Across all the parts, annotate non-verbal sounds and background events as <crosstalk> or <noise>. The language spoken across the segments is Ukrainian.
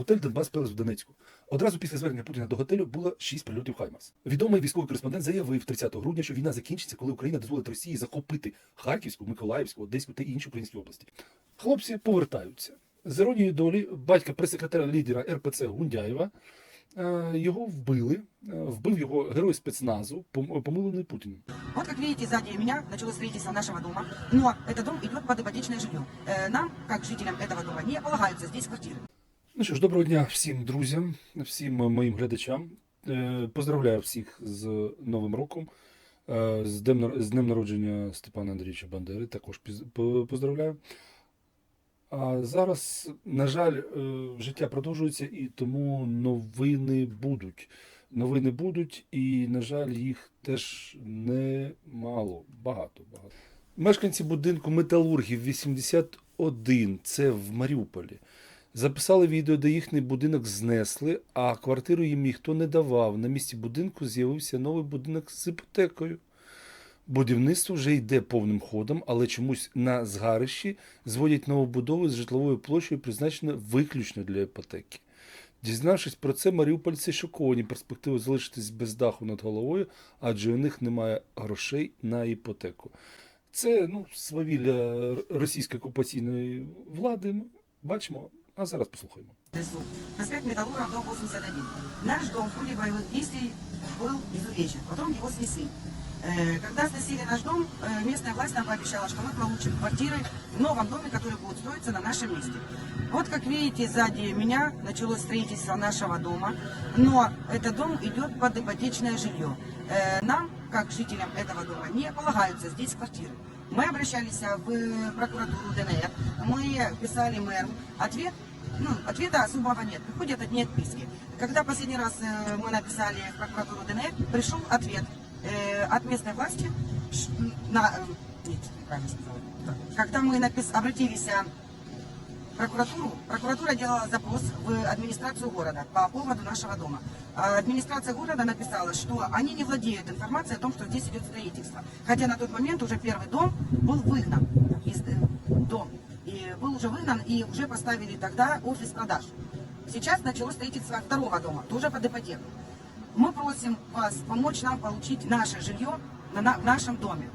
Готель Донбас Пелес в Донецьку. Одразу після звернення Путіна до готелю було шість прильотів Хаймарс. Відомий військовий кореспондент заявив 30 грудня, що війна закінчиться, коли Україна дозволить Росії захопити Харківську, Миколаївську, Одеську та інші українські області. Хлопці повертаються. З іронією долі батька прес-секретаря лідера РПЦ Гундяєва. е, Його вбили, е, вбив його герой спецназу, пом- помилений Путіним. Вот как видите, сзади меня началось строительство нашего дома, но этот дом идет под ипотечное жилье. Э, Нам, как жителям этого дома, не полагаются здесь квартиры. Ну що ж, доброго дня всім друзям, всім моїм глядачам. Е, Поздравляю всіх з Новим роком, е, з днем, з днем народження Степана Андрійовича Бандери. Також поздравляю. А зараз, на жаль, е, життя продовжується і тому новини будуть. Новини будуть, і, на жаль, їх теж немало, багато, багато. Мешканці будинку металургів 81, це в Маріуполі. Записали відео, де їхній будинок знесли, а квартиру їм ніхто не давав. На місці будинку з'явився новий будинок з іпотекою. Будівництво вже йде повним ходом, але чомусь на згарищі зводять новобудови з житловою площею, призначеною виключно для іпотеки. Дізнавшись про це, маріупольці шоковані перспективи залишитись без даху над головою, адже у них немає грошей на іпотеку. Це ну, свавілля російської окупаційної влади. Ми бачимо, а зараз послухаємо. Проспект Металлурга, дом 81. Наш дом в ходе боевых действий был изувечен, потом его снесли. Э, Когда сносили наш дом, э, местная власть нам пообещала, что мы получим квартиры в новом доме, который будет строиться на нашем месте. Вот как видите, сзади меня началось строительство нашего дома, но этот дом идет под ипотечное жилье. Э, Нам, как жителям этого дома, не полагаются здесь квартиры. Мы обращались в прокуратуру ДНР, мы писали мэру. Ответ ну, ответа особого нет, приходят одни отписки. Когда последний раз э, мы написали в прокуратуру ДНР, пришел ответ э, от местной власти на... э, нет. Когда мы напис- обратились э, в прокуратуру, прокуратура делала запрос в администрацию города по поводу нашего дома. А Администрация города написала, что они не владеют информацией о том, что здесь идет строительство. Хотя на тот момент уже первый дом был выгнан из э, дом. И был уже выгнан, и уже поставили тогда офис продаж. Сейчас началось строительство второго дома, тоже под ипотеку. Мы просим вас помочь нам получить наше жилье на, на- в нашем доме.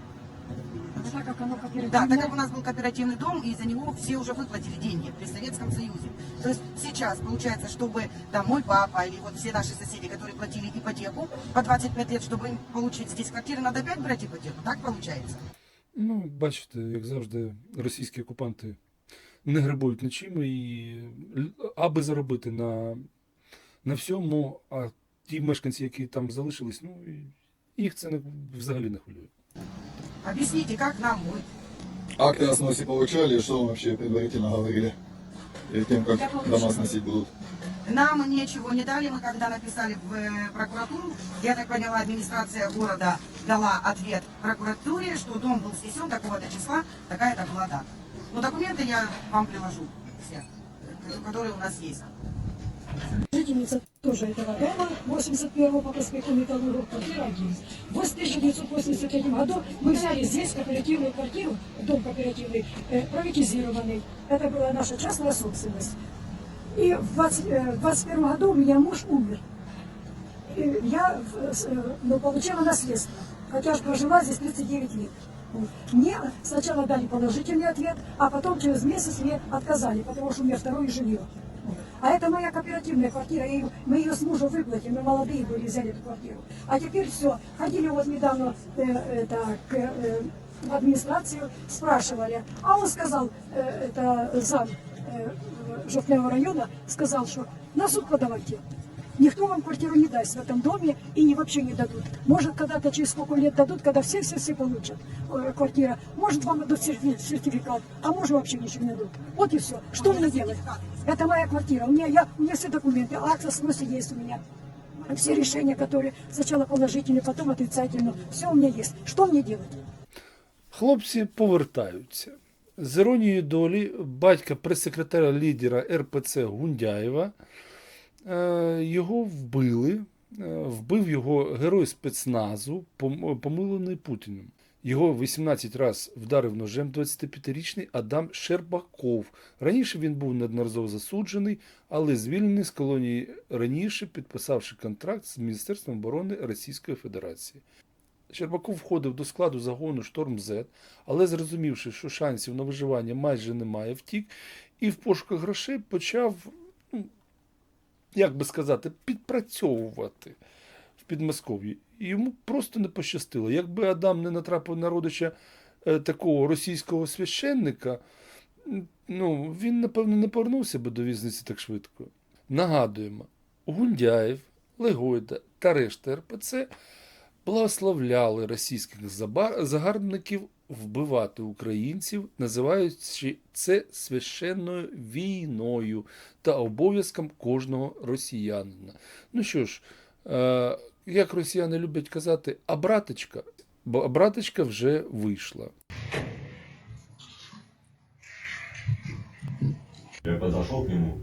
Так как оно кооперативное. Да, так как у нас был кооперативный дом, и за него все уже выплатили деньги при Советском Союзе. То есть сейчас получается, чтобы там мой папа или вот все наши соседи, которые платили ипотеку по 25 лет, чтобы им получить здесь квартиры, надо опять брать ипотеку. Так получается? Ну, бачите, як завжди, російські окупанти не грибують нічим, і л- аби заробити на, на всьому, а ті мешканці, які там залишились, ну, і їх це не, взагалі не хвилює. Объясните, как нам будет? Акты о сносе получали, что вам вообще предварительно говорили? Перед тем, как дома сносить будут. Нам ничего не дали, мы когда написали в э, прокуратуру, я так поняла, администрация города дала ответ прокуратуре, что дом был снесен такого-то числа, такая-то была дата. Но документы я вам приложу все, э, которые у нас есть. Жительница тоже этого дома, 81 по проспекту Металлурга, квартира 1. В 1983 году мы взяли здесь кооперативную квартиру, дом кооперативный, э, приватизированный. Это была наша частная собственность. И в 20, э, в 21 году у меня муж умер. И я э, ну, получила наследство, хотя же прожила здесь 39 лет. Мне сначала дали положительный ответ, а потом через месяц мне отказали, потому что у меня второе жилье. Вот. А это моя кооперативная квартира, я ее- мы ее с мужем выплатили, мы молодые были, взяли эту квартиру. А теперь все, ходили вот недавно э, это, к, э, в администрацию, спрашивали, а он сказал, э, это зам э, Жовтневого района, сказал, что на суд подавайте. Никто вам квартиру не даст в этом доме и не вообще не дадут. Может, когда-то через сколько лет дадут, когда все-все-все получат э, квартира. Может, вам дадут серти- сертификат, а может, вообще ничего не дадут. Вот и все. Что мне делать? Это моя квартира. У меня, я, у меня все документы. Акт о сносе есть у меня. Все решения, которые сначала положительные, потом отрицательные. Все у меня есть. Что мне делать? Хлопці повертаються. З іронією долі батька прес-секретаря лідера РПЦ Гундяєва. е, Його вбили, е, вбив його герой спецназу, помилений Путіним. Його 18 разів вдарив ножем 25-річний Адам Щербаков. Раніше він був неодноразово засуджений, але звільнений з колонії раніше, підписавши контракт з Міністерством оборони Російської Федерації. Щербаков входив до складу загону Шторм З, але зрозумівши, що шансів на виживання майже немає, втік і в пошуках грошей почав, як би сказати, підпрацьовувати в Підмосков'ї. Йому просто не пощастило. Якби Адам не натрапив на родича е, такого російського священника, ну, він, напевно, не повернувся би до в'язниці так швидко. Нагадуємо, Гундяєв, Легойда та решта РПЦ благословляли російських загарбників вбивати українців, називаючи це священною війною та обов'язком кожного росіянина. Ну що ж, е, як росіяни люблять казати, а браточка, бо браточка вже вийшла. Я к нему,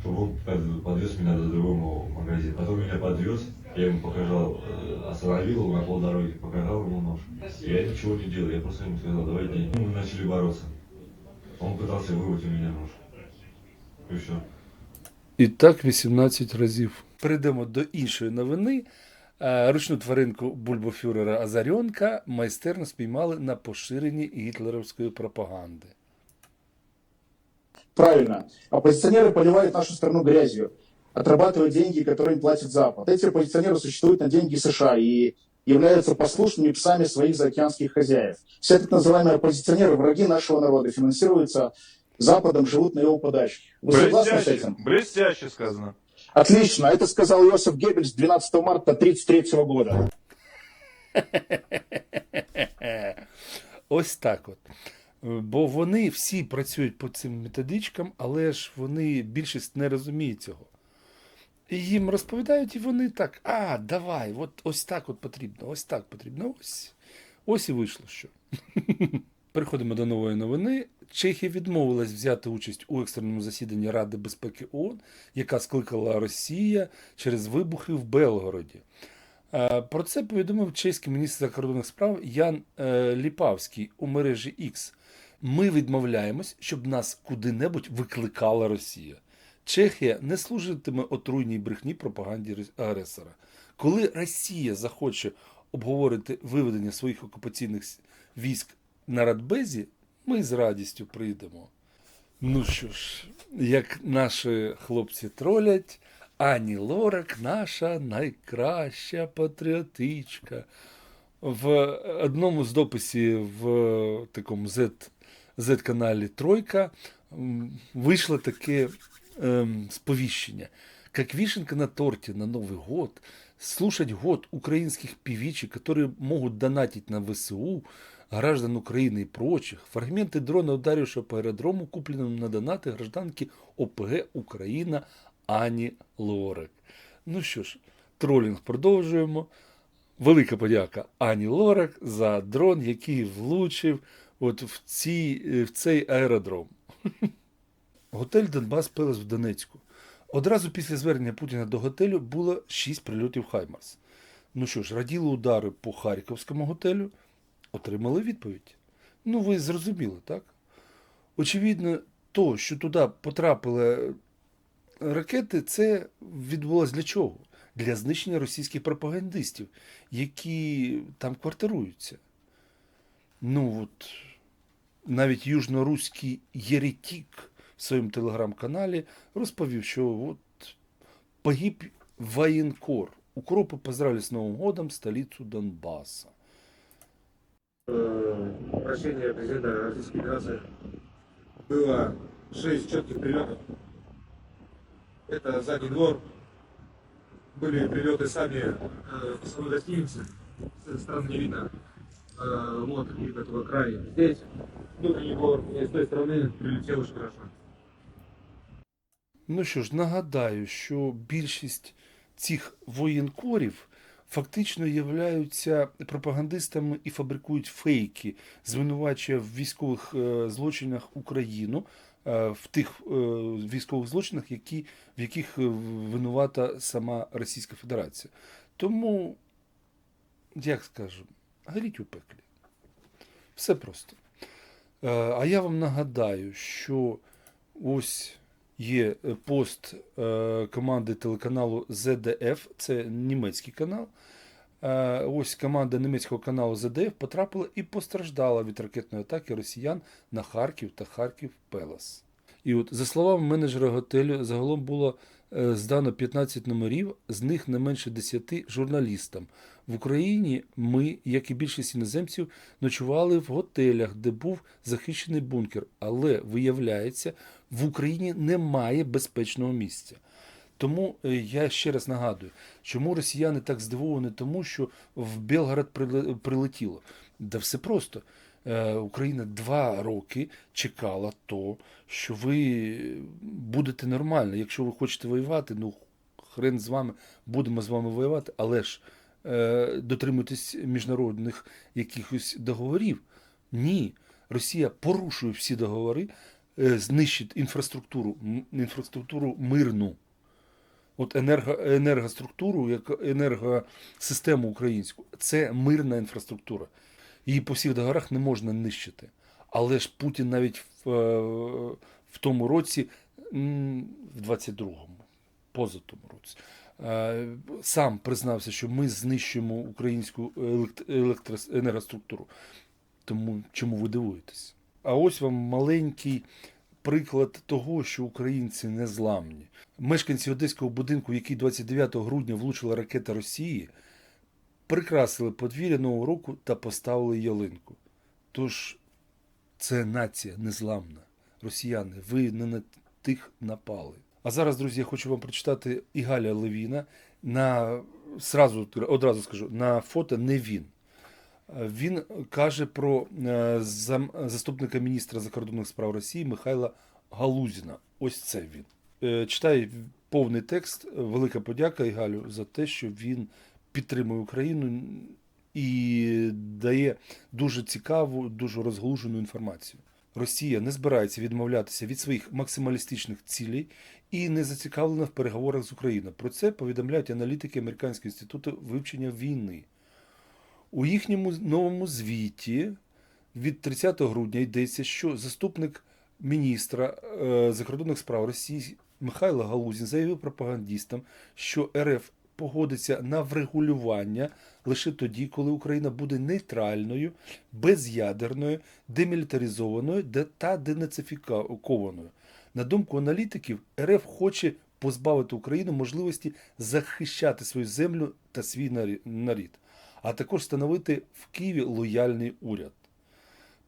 чтобы он под- подвез меня до другого магазина. Потом меня подвез, я ему показал, э, остановил его на полдороги, показал ему нож. Я ничего не делал, я просто ему сказал, давай деньги. Мы начали бороться. Он пытался вырвать у меня нож. И все. І так 18 разів. Перейдемо до іншої новини. Е, Ручну тваринку бульбофюрера Азарьонка майстерно спіймали на поширенні гітлерівської пропаганди. Правильно. Оппозиционеры поливают нашу страну грязью, отрабатывают деньги, которые им платит Запад. Эти оппозиционеры существуют на деньги США и являются послушными псами своих заокеанских хозяев. Все так называемые оппозиционеры, враги нашего народа, финансируются Западом, живут на его подачке. Вы согласны с Блестяще, этим? блестяще сказано. Отлично. Это сказал Иосиф Геббельс 12 марта 1933 года. Ось так от. Бо вони всі працюють по цим методичкам, але ж вони більшість не розуміє цього. Їм розповідають, і вони так: а, давай, от ось так от потрібно, ось так потрібно. Ось. Ось і вийшло що. <laughs> Переходимо до нової новини. Чехія відмовилась взяти участь у екстреному засіданні Ради безпеки ООН, яка скликала Росія через вибухи в Белгороді. Е, Про це повідомив чеський міністр закордонних справ Ян е, Ліпавський у мережі X. Ми відмовляємось, щоб нас куди-небудь викликала Росія. Чехія не служитиме отруйній брехні пропаганді агресора. Коли Росія захоче обговорити виведення своїх окупаційних військ на Радбезі, ми з радістю прийдемо. Ну що ж, як наші хлопці тролять, Ані Лорак наша найкраща патріотичка. В одному з дописів в такому Z-каналі Тройка вийшло таке ем, сповіщення. Как вишенка на торте на Новый год, слушать год украинских певичек, которые могут донатить на ВСУ, граждан Украины и прочих, фрагменты дрона, ударившего по аэродрому, купленному на донаты гражданки ОПГ Україна Ані Лорак. Ну що ж, тролінг продовжуємо. Велика подяка Ані Лорак за дрон, який влучив от в, ці, в цей аеродром. <laughs> Готель Донбас Пелес в Донецьку. Одразу після звернення Путіна до готелю було 6 прильотів Хаймарс. Ну що ж, раділи удари по Харківському готелю, отримали відповідь. Ну, ви зрозуміли, так? Очевидно, то, що туди потрапили ракети, це відбулося для чого? Для знищення російських пропагандистів, які там квартируються. Ну от навіть южноруський Єретік в своєму телеграм-каналі розповів, що от погиб воєнкор. Укропы поздравили с Новым годом столицу Донбасса. обращение президента Российской Федерации было шесть четких прилетов. Это задний двор. Были прилеты сами э, в самой гостинице. С этой стороны не видно. Э, вот, не видно этого края. Здесь внутренний двор. И с той стороны прилетел очень хорошо. Ну що ж, нагадаю, що більшість цих воєнкорів фактично являються пропагандистами і фабрикують фейки, звинувачує в військових е, злочинах Україну, е, в тих е, військових злочинах, які, в яких винувата сама Російська Федерація. Тому, як скажемо, горіть у пеклі. Все просто. А я вам нагадаю, що ось є е, пост е, команди телеканалу ZDF, це німецький канал. Е, Ось команда німецького каналу ZDF потрапила і постраждала від ракетної атаки росіян на Харків та Харків Пелас. І от, за словами менеджера готелю, загалом було здано 15 номерів, з них не менше 10 журналістам. В Україні ми, як і більшість іноземців, ночували в готелях, де був захищений бункер. Але виявляється, в Україні немає безпечного місця. Тому е, я ще раз нагадую, чому росіяни так здивовані, тому що в Белгород прилетіло. Да все просто. Е, Україна два роки чекала то, що ви будете нормально. Якщо ви хочете воювати, ну хрен з вами, будемо з вами воювати, але ж е, дотримуйтесь міжнародних якихось договорів. Ні. Росія порушує всі договори, знищить інфраструктуру, інфраструктуру мирну. От енерго, енергоструктуру, енергосистему українську, це мирна інфраструктура. Її по всіх договорах не можна нищити. Але ж Путін навіть в, е, в тому році, в 22-му, поза тому році, е, сам признався, що ми знищуємо українську елект- електроенергоструктуру. Тому чому ви дивуєтесь? А ось вам маленький приклад того, що українці не зламні. Мешканці одеського будинку, в який 29 грудня влучила ракета Росії, прикрасили подвір'я Нового року та поставили ялинку. Тож це нація незламна. Росіяни, ви не на тих напали. А зараз, друзі, я хочу вам прочитати Ігаля Левіна. На сразу одразу скажу, на фото не він. Він каже про е, заступника міністра закордонних справ Росії Михайла Галузіна. Ось це він. Е, Читаю повний текст. Велика подяка Ігалю за те, що він підтримує Україну і дає дуже цікаву, дуже розглужену інформацію. Росія не збирається відмовлятися від своїх максималістичних цілей і не зацікавлена в переговорах з Україною. Про це повідомляють аналітики Американського інституту вивчення війни. У їхньому новому звіті від 30 грудня йдеться, що заступник міністра е, закордонних справ Росії Михайло Галузін заявив пропагандістам, що РФ погодиться на врегулювання лише тоді, коли Україна буде нейтральною, без'ядерною, демілітаризованою де- та денацифікованою. На думку аналітиків, РФ хоче позбавити Україну можливості захищати свою землю та свій нарі- нарід, а також встановити в Києві лояльний уряд.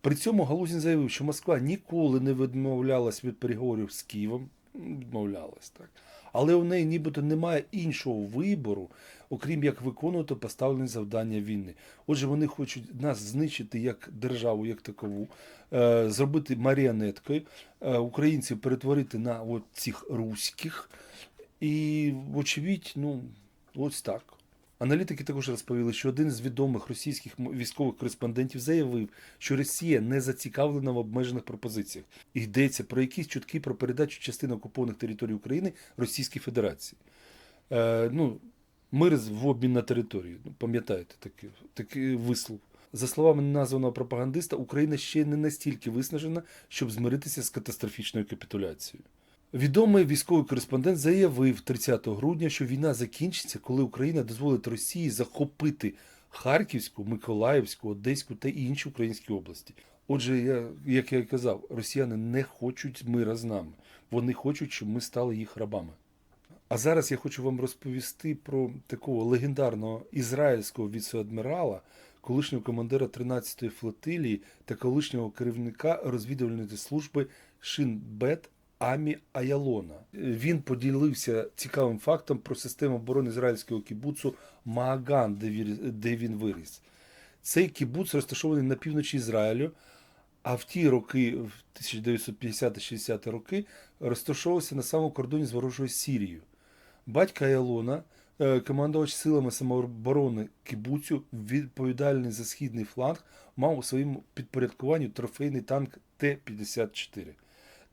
При цьому Галузін заявив, що Москва ніколи не відмовлялась від переговорів з Києвом, відмовлялась так. Але у неї нібито немає іншого вибору, окрім як виконувати поставлені завдання війни. Отже, вони хочуть нас знищити як державу, як такову, е, зробити маріонеткою, е, українців перетворити на цих руських. І, вочевидь, ну, ось так. Аналітики також розповіли, що один з відомих російських військових кореспондентів заявив, що Росія не зацікавлена в обмежених пропозиціях. І йдеться про якісь чутки про передачу частини окупованих територій України Російській Федерації. Е, ну, мир в обмін на територію. Ну, пам'ятаєте такий, такий вислов. За словами названого пропагандиста, Україна ще не настільки виснажена, щоб змиритися з катастрофічною капітуляцією. Відомий військовий кореспондент заявив 30 грудня, що війна закінчиться, коли Україна дозволить Росії захопити Харківську, Миколаївську, Одеську та інші українські області. Отже, я, як я і казав, росіяни не хочуть мира з нами. Вони хочуть, щоб ми стали їх рабами. А зараз я хочу вам розповісти про такого легендарного ізраїльського віце-адмірала, колишнього командира 13-ї флотилії та колишнього керівника розвідувальної служби Шинбет Амі Аялона. Він поділився цікавим фактом про систему оборони ізраїльського кібуцу Мааган, де він, виріс. Цей кібуц розташований на півночі Ізраїлю, а в ті роки, в 1950-60 роки, розташовувався на самому кордоні з ворожою Сірією. Батька Аялона, е, командувач силами самооборони кібуцю, відповідальний за східний фланг, мав у своєму підпорядкуванні трофейний танк Т-54.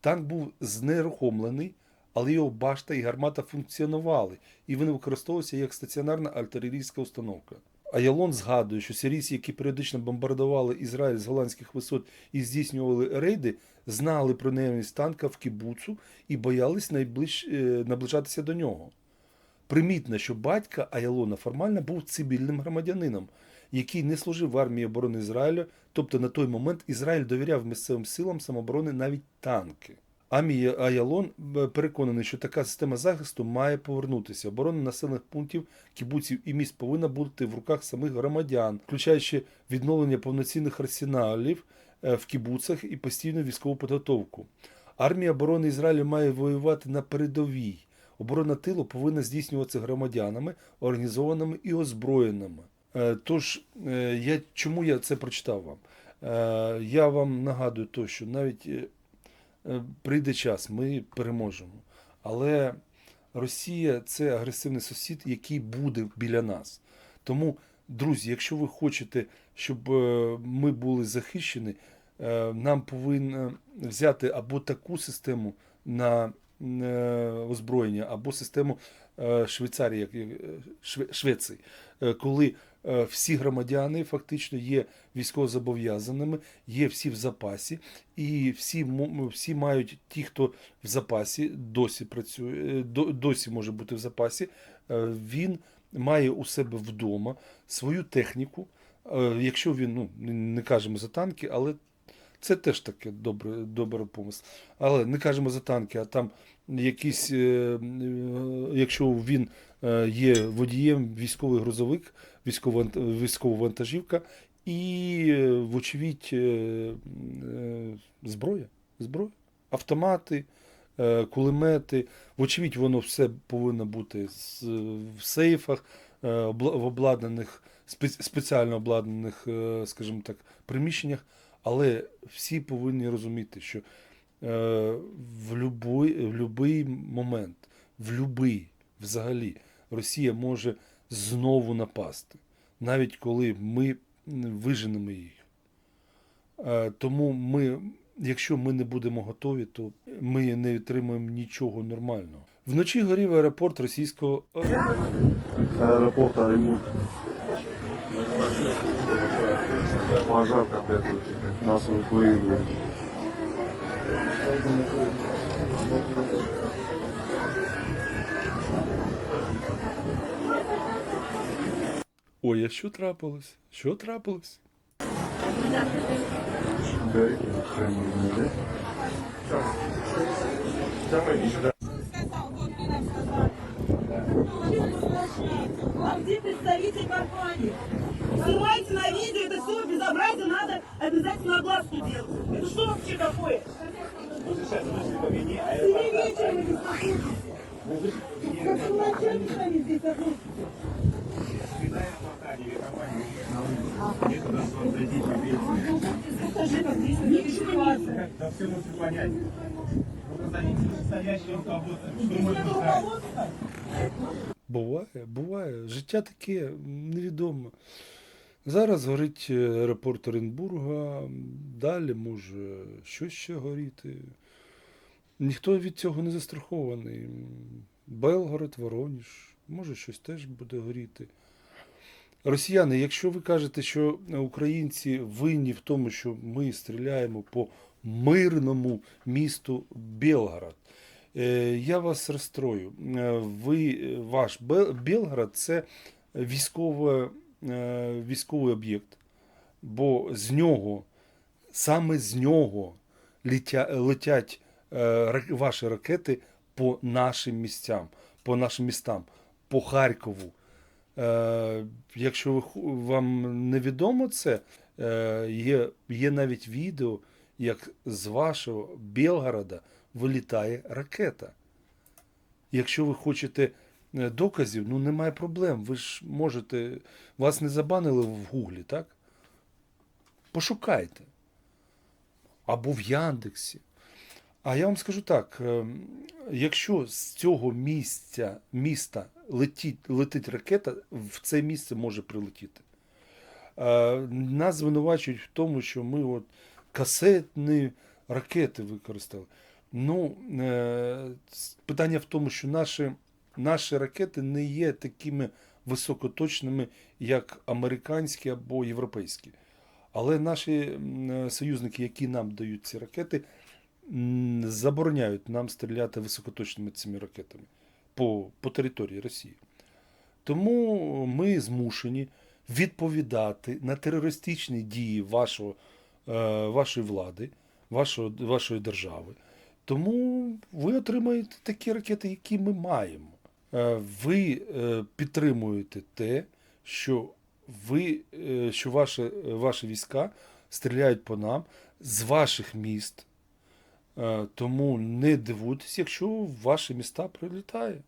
Танк був знерухомлений, але його башта і гармата функціонували, і вони використовувалися як стаціонарна артилерійська установка. Аялон згадує, що сирійці, які періодично бомбардували Ізраїль з голландських висот і здійснювали рейди, знали про наявність танка в кібуцу і боялись найближ... е, наближатися до нього. Примітно, що батька Аялона формально був цивільним громадянином, який не служив в армії оборони Ізраїля, тобто на той момент Ізраїль довіряв місцевим силам самооборони навіть танки. Амі Аялон е, переконаний, що така система захисту має повернутися. Оборона населених пунктів, кібуців і міст повинна бути в руках самих громадян, включаючи відновлення повноцінних арсеналів е, в кібуцах і постійну військову підготовку. Армія оборони Ізраїлю має воювати на передовій. Оборона тилу повинна здійснюватися громадянами, організованими і озброєними. Е, Тож, е, я, чому я це прочитав вам? Е, Я вам нагадую, то, що навіть прийде час, ми переможемо. Але Росія це агресивний сусід, який буде біля нас. Тому, друзі, якщо ви хочете, щоб ми були захищені, нам повинно взяти або таку систему на озброєння, або систему е, Швейцарії, е, Шве- Швеції, е, коли е, всі громадяни фактично є військовозобов'язаними, є всі в запасі, і всі, всі мають ті, хто в запасі досі працює, е, досі може бути в запасі, е, він має у себе вдома свою техніку. Е, Якщо він, ну не кажемо за танки, але це теж таке добре, добре помисл. Але не кажемо за танки, а там якісь, е, е, якщо він е, є водієм, військовий грузовик, військова, військова вантажівка і, вочевидь, зброя, зброя, автомати, кулемети. Вочевидь, воно все повинно бути в сейфах, в обладнаних, спеціально обладнаних, скажімо так, приміщеннях. Але всі повинні розуміти, що е, в любой, в любий момент, в любий взагалі, Росія може знову напасти, навіть коли ми виженемо їх. Е, тому ми, якщо ми не будемо готові, то ми не отримаємо нічого нормального. Вночі горів аеропорт російського аэропорта ремонт. Пожар какой-то. Нас эвакуировали. Ой, а що трапилось? Що трапилось? Горит, прямо да? А где представитель компании? Снимайте на обязательно огласку делать. Это что вообще такое? Семи вечера вы здесь находитесь. Как начальник с вами здесь находитесь? Скажи, как здесь не ситуация. Это руководство? Буває, буває. Життя таке невідоме. Зараз горить е, аеропорт Оренбурга, далі може щось ще горіти. Ніхто від цього не застрахований. Белгород, Вороніж, може щось теж буде горіти. Росіяни, якщо ви кажете, що українці винні в тому, що ми стріляємо по мирному місту Белгород, Е, Я вас розстрою. Е, Ви, ваш Бе- Белград це військове, військовий об'єкт, бо з нього, саме з нього летя, летять е, ваші ракети по нашим місцям, по нашим містам, по Харкову. Е, Якщо вам невідомо це, е, є, є навіть відео, як з вашого Белгорода вилітає ракета. Якщо ви хочете е, доказів, ну немає проблем. Ви ж можете. Вас не забанили в Гуглі, так? Пошукайте. Або в Яндексі. А я вам скажу так: е, якщо з цього місця, міста летить, летить ракета, в це місце може прилетіти. Е, Нас звинувачують в тому, що ми от касетні ракети використали. Ну, е, питання в тому, що наші, наші ракети не є такими високоточними, як американські або європейські. Але наші союзники, які нам дають ці ракети, забороняють нам стріляти високоточними цими ракетами по, по території Росії. Тому ми змушені відповідати на терористичні дії вашого, е, вашої влади, вашого, вашої держави. Тому ви отримаєте такі ракети, які ми маємо. Е, Ви е, підтримуєте те, що ви, е, що ваші, ваші війська стріляють по нам з ваших міст. Тому не дивуйтесь, якщо ваші міста прилітає.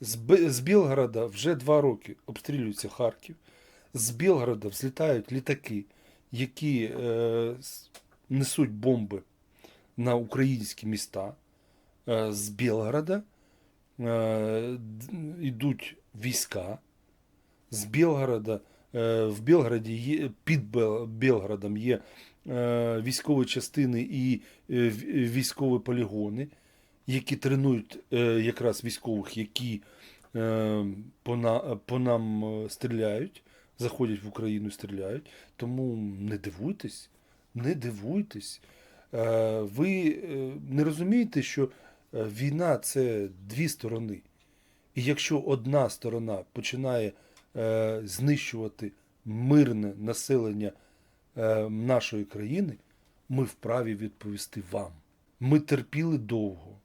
З, Б- з Білгорода вже два роки обстрілюється Харків. З Білгорода взлітають літаки, які е, несуть бомби на українські міста. Е, з Білгорода е, йдуть війська. З Білгорода е, в Білгороді є під Бел- є е, військові частини і військові полігони, які тренують якраз військових, які по, на, по нам стріляють, заходять в Україну і стріляють. Тому не дивуйтесь, не дивуйтесь. Ви не розумієте, що війна це дві сторони. І якщо одна сторона починає е, знищувати мирне населення е, нашої країни, ми вправі відповісти вам. Ми терпіли довго,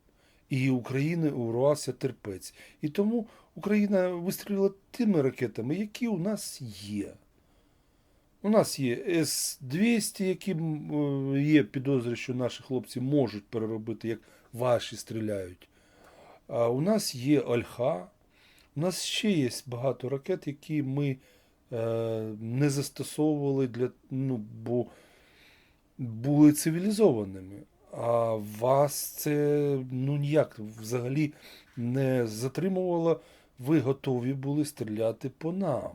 і України урвався терпець. І тому Україна вистрілила тими ракетами, які у нас є. У нас є С-200, які е, є підозри, що наші хлопці можуть переробити, як ваші стріляють. А у нас є Ольха. У нас ще є багато ракет, які ми е, не застосовували для, ну, бо були цивілізованими. А вас це ну, ніяк взагалі не затримувало. Ви готові були стріляти по нам.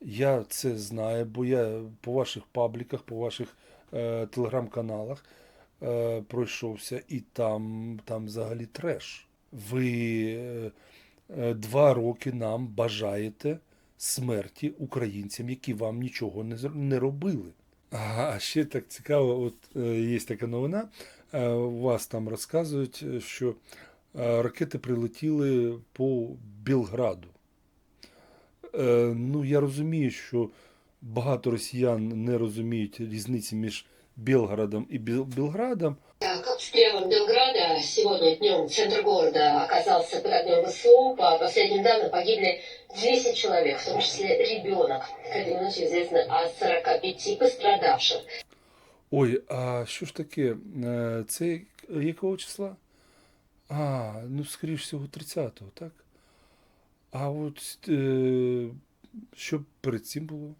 Я це знаю, бо я по ваших пабліках, по ваших е, телеграм-каналах е, пройшовся, і там, там взагалі треш. Ви е, е, два роки нам бажаєте смерті українцям, які вам нічого не, не робили. А ще так цікаво, от е, є така новина. е, вас там розказують, е, що е, ракети прилетіли по Білграду. Е, Ну, я розумію, що багато росіян не розуміють різниці між Білгородом і Біл- Білградом. Так, обстрелом Белграда сегодня днем центр города оказался под огнем ВСУ. По последним данным погибли 10 человек, в том числе ребенок. К этой минуте известно о 45 пострадавших. Ой, а що ж таке? Е, Це якого числа? А, ну, скоріш всього, 30-го, так? А от е, що перед цим було?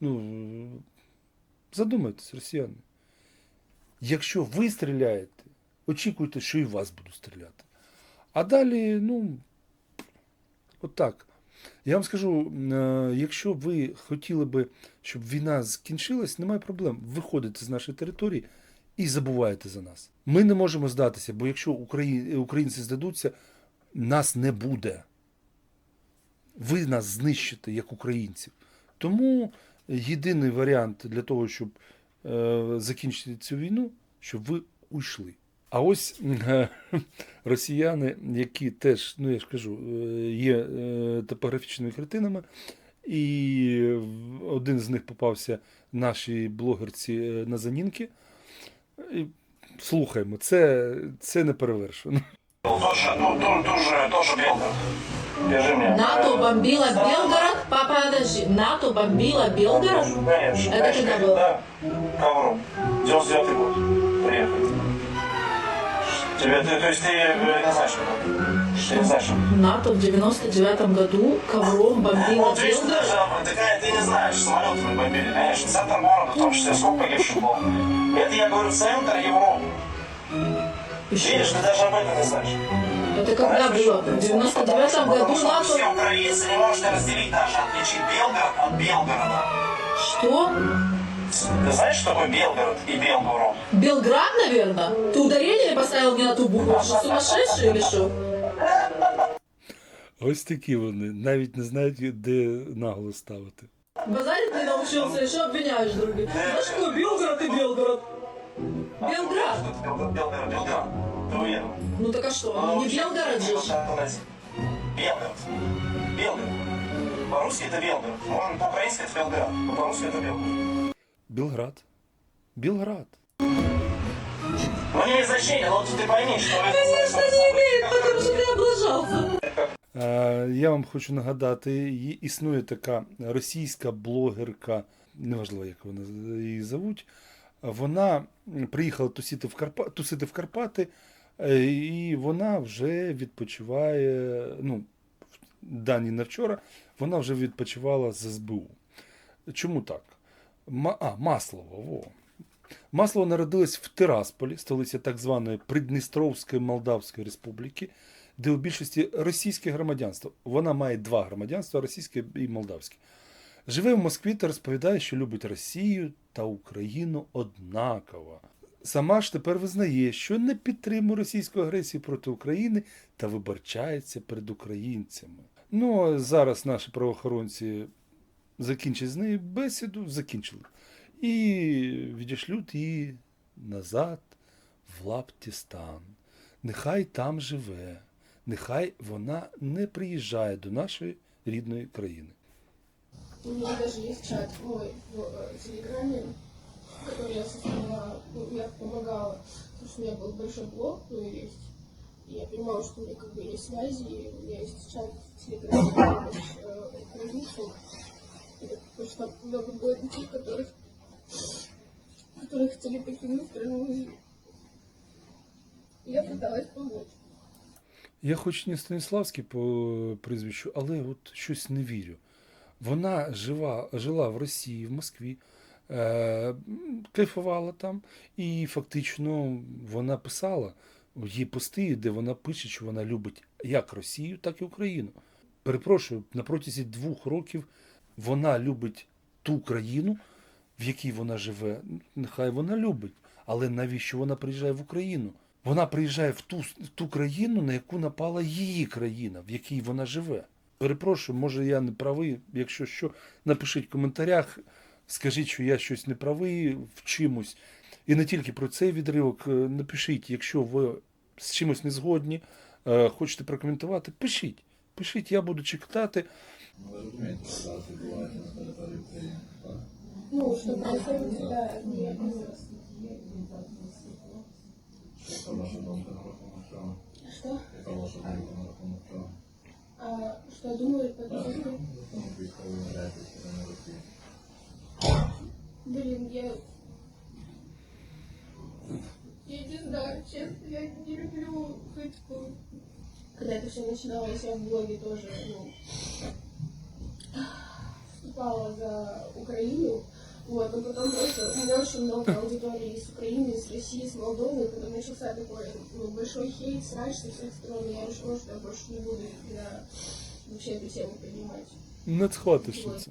Ну, задумайтесь, росіяни. Якщо ви стріляєте, очікуйте, що і вас будуть стріляти. А далі, ну, отак. Я вам скажу, е, якщо ви хотіли би, щоб війна закінчилась, немає проблем. Виходите з нашої території і забуваєте за нас. Ми не можемо здатися, бо якщо українці здадуться, нас не буде. Ви нас знищите як українців. Тому єдиний варіант для того, щоб е, закінчити цю війну, щоб ви уйшли. А ось е, <laughs> росіяни, які теж, ну я ж кажу, е, є е, топографічними картинами, і один з них попався нашій блогерці е, Назанінки. Слухаємо, це, це не перевершено. Тоже, ну, Белгород. Держи меня. НАТО бомбила Белгород? Папа, подожди. НАТО бомбила Белгород? Конечно, Это конечно, когда было? Да, ковром. 99 год. Приехали. Тебе, ты, то есть ты э, не знаешь, что? Ты не знаешь, что? НАТО в 99 году ковром бомбила Вот видишь, даже такая, ты не знаешь, самолеты мы бомбили, конечно, центр города, в том числе, сколько погибших было. Это я говорю, центр Европы. Видишь, ты даже об этом не знаешь. Это когда было? В 99 Потому году НАТО... все украинцы не можете разделить даже, отличить Белгород от Белгорода. Что? Ты знаешь, что такое Белгород и Белгород? Белград, наверное? Ты ударение поставил мне на ту букву? Ты что, сумасшедший или что? Ось такі вони, навіть не знають, де наголос ставити. Базарить не научился, еще обвиняешь других. Знаешь, какой Белгород и Белгород? Белград. Белгород, Белгород. уеду. Ну так а что? Не Белгород же. ж. Белгород. Белгород. По-русски это Белгород. Он по-украински это Белгород. По-русски это Белгород. Білград. Білград. Ну не извращение, но вот ты пойми, что это... Конечно, не имеет, потому что ты облажался. Е, Я вам хочу нагадати, є- існує така російська блогерка, неважливо, як вона її зовуть. Вона приїхала тусити в, Карпа... тусити в Карпати, е, і вона вже відпочиває. Ну, дані на вчора, вона вже відпочивала з СБУ. Чому так? Ма... А, Маслова. Во. Маслова народилась в Тирасполі, столиці так званої Придністровської Молдавської Республіки, де у більшості російське громадянство. Вона має два громадянства російське і молдавське. Живе в Москві та розповідає, що любить Росію та Україну однаково. Сама ж тепер визнає, що не підтримує російську агресію проти України та вибачається перед українцями. Ну а зараз наші правоохоронці закінчать з нею бесіду, закінчили. І відішлють її назад в Лаптістан. Нехай там живе, нехай вона не приїжджає до нашої рідної країни. У меня даже есть чат мой в э, Телеграме, который я создала, ну, я помогала, потому что у меня был большой блог, ну, и есть. И я понимаю, что у меня как бы есть связи, и у меня есть чат в Телеграме, помощь э, украинцам. И потому что там много было детей, которых, которые хотели покинуть страну, и я пыталась помочь. Я хоч не Станіславський по прізвищу, але от щось не вірю. Вона жива, жила в Росії, в Москві, е, м, кайфувала там, і фактично вона писала є пости, де вона пише, що вона любить як Росію, так і Україну. Перепрошую, на протязі двох років вона любить ту країну, в якій вона живе. Нехай вона любить. Але навіщо вона приїжджає в Україну? Вона приїжджає в ту, в ту країну, на яку напала її країна, в якій вона живе. Перепрошую, може я не правий. Якщо що, напишіть в коментарях, скажіть, що я щось не правий в чимось. І не тільки про цей відривок. е, Напишіть, якщо ви з чимось не згодні, е, хочете прокоментувати, пишіть. Пишіть, я буду читати. Ну, что происходит, да, нет, Что? А что думают подруги? Блин, я... Я не знаю, честно, я не люблю хоть Когда это все начиналось, я в блоге тоже, ну, вступала за Украину. Вот, но потом просто у меня очень много аудитории из Украины, из России, с Молдовы, потом начался такой ну, большой хейт, срач со всех сторон, и я решила, что я больше не буду никогда вообще эту тему поднимать. Схватишся це.